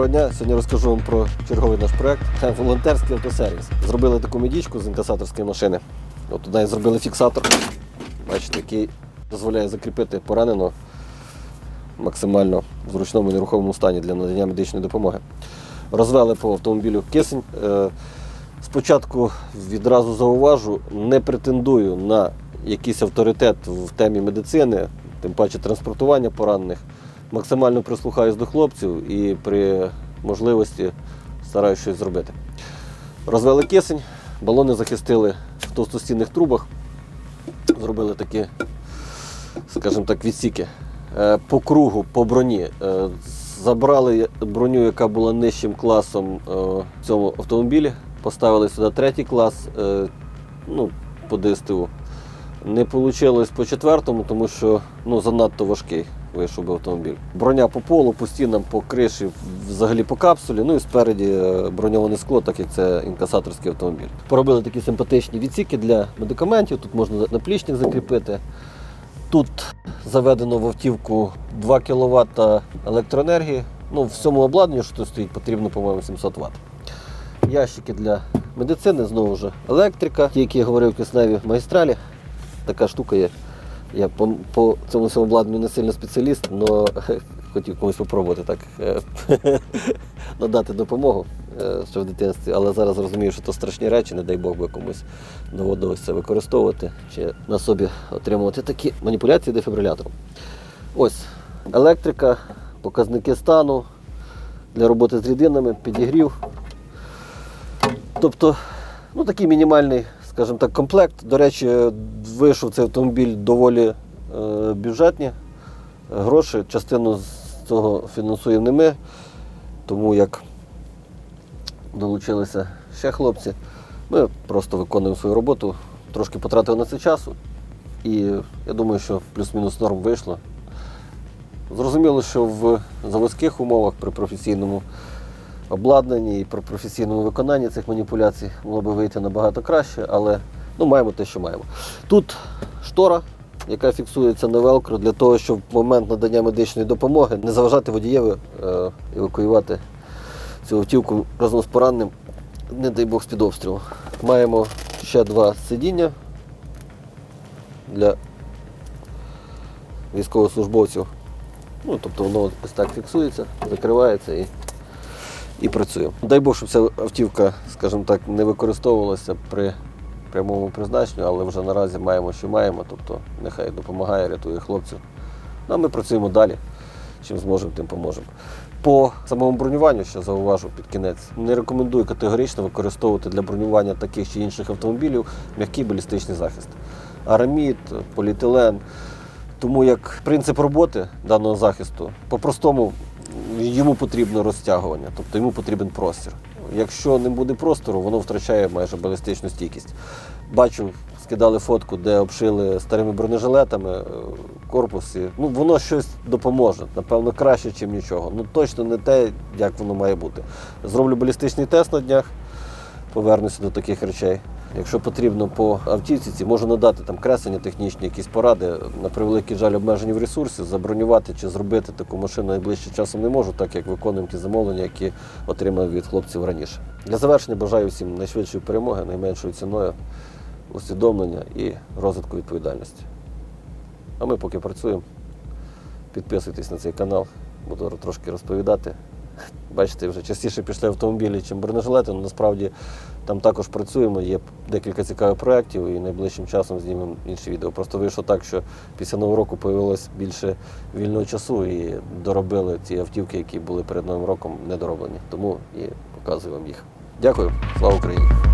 Доброго дня. Сьогодні розкажу вам про черговий наш проект волонтерський автосервіс. Зробили таку медічку з інкасаторської машини. От навіть зробили фіксатор, бачите, який дозволяє закріпити пораненого максимально в зручному нерухомому стані для надання медичної допомоги. Розвели по автомобілю кисень. Е, Спочатку відразу зауважу, не претендую на якийсь авторитет в темі медицини, тим паче транспортування поранених. Максимально прислухаюсь до хлопців і при можливості стараюся щось зробити. Розвели кисень, балони захистили в товстостінних трубах, зробили такі, скажімо так, відсіки. Е, По кругу, по броні. е, Забрали броню, яка була нижчим класом е, в цьому автомобілі. Поставили сюди третій клас ну, по ДСТУ. Не вийшло по четвертому, тому що ну, занадто важкий вийшов би автомобіль. Броня по полу, по стінам, по криші, взагалі по капсулі, ну і спереді е, броньоване скло, так як це інкасаторський автомобіль. Поробили такі симпатичні відсіки для медикаментів. Тут можна наплічник закріпити. Тут заведено в автівку 2 кВт електроенергії. Ну, всьому обладнанню, що тут стоїть, потрібно, по-моєму, 700 Вт. Ящики для медицини, знову ж електрика, ті, які я говорив кисневі магістралі. Така штука є. Я по, по цьому всьому обладнанню не сильно спеціаліст, але хотів комусь спробувати так е, надати допомогу е, ще в дитинстві, але зараз розумію, що це страшні речі, не дай Бог би комусь доводилося це використовувати чи на собі отримувати такі маніпуляції дефібрилятором. Ось електрика, показники стану для роботи з рідинами, підігрів. Тобто, ну такий мінімальний, скажімо так, комплект. До речі, вийшов цей автомобіль доволі е, бюджетні гроші. Частину з цього фінансуємо не ми, тому як долучилися ще хлопці. Ми просто виконуємо свою роботу, трошки потратили на це часу. І я думаю, що плюс-мінус норм вийшло. Зрозуміло, що в заводських умовах при професійному обладнанні і при професійному виконанні цих маніпуляцій могло би вийти набагато краще, але ну, маємо те, що маємо. Тут штора, яка фіксується на велкро для того, щоб в момент надання медичної допомоги не заважати водієві е, евакуювати цю автівку разом з пораненим, не дай Бог з-під обстрілу. Маємо ще два сидіння для військовослужбовців. Ну, тобто воно ось так фіксується, закривається і, і працює. Дай Бог, щоб ця автівка, скажімо так, не використовувалася при прямому призначенню, але вже наразі маємо, що маємо, тобто нехай допомагає, рятує хлопців. Ну, а ми працюємо далі. Чим зможемо, тим поможемо. По самому бронюванню, ще зауважу під кінець, не рекомендую категорично використовувати для бронювання таких чи інших автомобілів м'який балістичний захист. Арамід, поліетилен. Тому як принцип роботи даного захисту, по-простому йому потрібно розтягування, тобто йому потрібен простір. Якщо не буде простору, воно втрачає майже балістичну стійкість. Бачу, скидали фотку, де обшили старими бронежилетами е, корпус. і, Ну, воно щось допоможе. Напевно, краще, ніж нічого. Ну точно не те, як воно має бути. Зроблю балістичний тест на днях, повернуся до таких речей. Якщо потрібно по автівці, ці, можу надати там креслення, технічні якісь поради. На превеликий жаль, обмежені в ресурсі, забронювати чи зробити таку машину найближчим часом не можу, так як виконуємо ті замовлення, які отримав від хлопців раніше. Для завершення бажаю всім найшвидшої перемоги, найменшою ціною, усвідомлення і розвитку відповідальності. А ми поки працюємо. Підписуйтесь на цей канал, буду трошки розповідати. Бачите, вже частіше пішли автомобілі, ніж бронежилети, але насправді там також працюємо, є декілька цікавих проєктів і найближчим часом знімемо інші відео. Просто вийшло так, що після Нового року з'явилось більше вільного часу і доробили ці автівки, які були перед Новим роком недороблені. Тому і показую вам їх. Дякую, слава Україні!